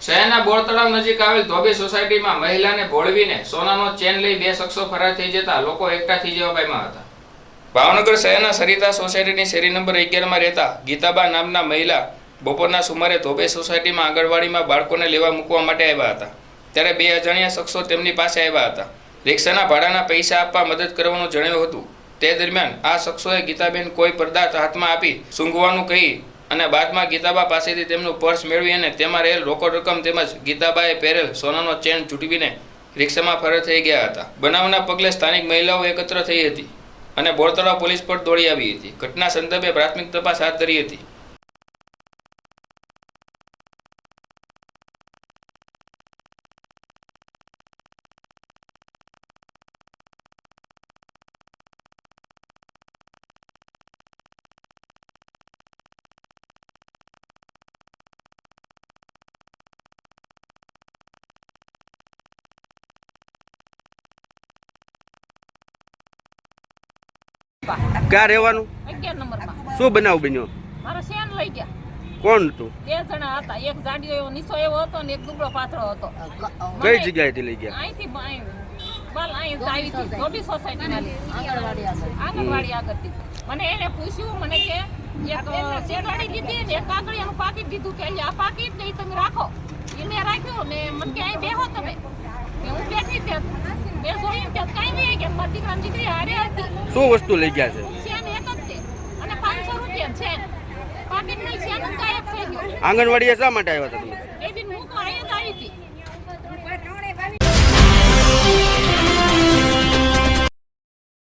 શહેરના બોરતળાવ નજીક આવેલ ધોબી સોસાયટીમાં મહિલાને ભોળવીને સોનાનો ચેન લઈ બે શખ્સો ફરાર થઈ જતા લોકો એકઠા થઈ જવા પામ્યા હતા. ભાવનગર શહેરના સરિતા સોસાયટીની શેરી નંબર અગિયારમાં રહેતા ગીતાબા નામના મહિલા બપોરના સુમારે ધોબે સોસાયટીમાં આંગણવાડીમાં બાળકોને લેવા મૂકવા માટે આવ્યા હતા. ત્યારે બે અજાણ્યા શખ્સો તેમની પાસે આવ્યા હતા. રિક્ષાના ભાડાના પૈસા આપવા મદદ કરવાનું જણાવ્યું હતું. તે દરમિયાન આ શખ્સોએ ગીતાબેન કોઈ પદાર્થ હાથમાં આપી સૂંઘવાનું કહી અને બાદમાં ગીતાબા પાસેથી તેમનું પર્સ મેળવી અને તેમાં રહેલ રોકડ રકમ તેમજ ગીતાબાએ પહેરેલ સોનાનો ચેન ચૂંટવીને રિક્ષામાં ફરાર થઈ ગયા હતા. બનાવના પગલે સ્થાનિક મહિલાઓ એકત્ર થઈ હતી અને બોરતળા પોલીસ પર દોડી આવી હતી. ઘટના સંદર્ભે પ્રાથમિક તપાસ હાથ ધરી હતી. ક્યાં રહેવાનું? શું બનાવ બન્યો? મારા શેન લઈ ગયા. કોણ હતું? બે જણા હતા. એક જાડિયો એવો નીસો એવો હતો ને એક દુબળો પાથળો હતો. કઈ જગ્યાએથી લઈ ગયા? અહીંથી બાલ અહીં આવી હતી ધોબી સોસાયટીમાં આંગણવાડી આગળથી. મને એને પૂછ્યું મને કે એક શેરવાડી લીધી ને એક કાગળિયાનું પાકીટ દીધું કે આ પાકીટ નહીં તમે રાખો. એ મેં રાખ્યું ને મને કે અહીં બેહો તમે. હું બેઠી ત્યાં મેં જોયું ત્યાં કાંઈ નહીં કે મારી દીકરાની દીકરી હારે હતી શું વસ્તુ લઈ ગયા છે? આંગણવાડીએ શા માટે આવ્યા તમે?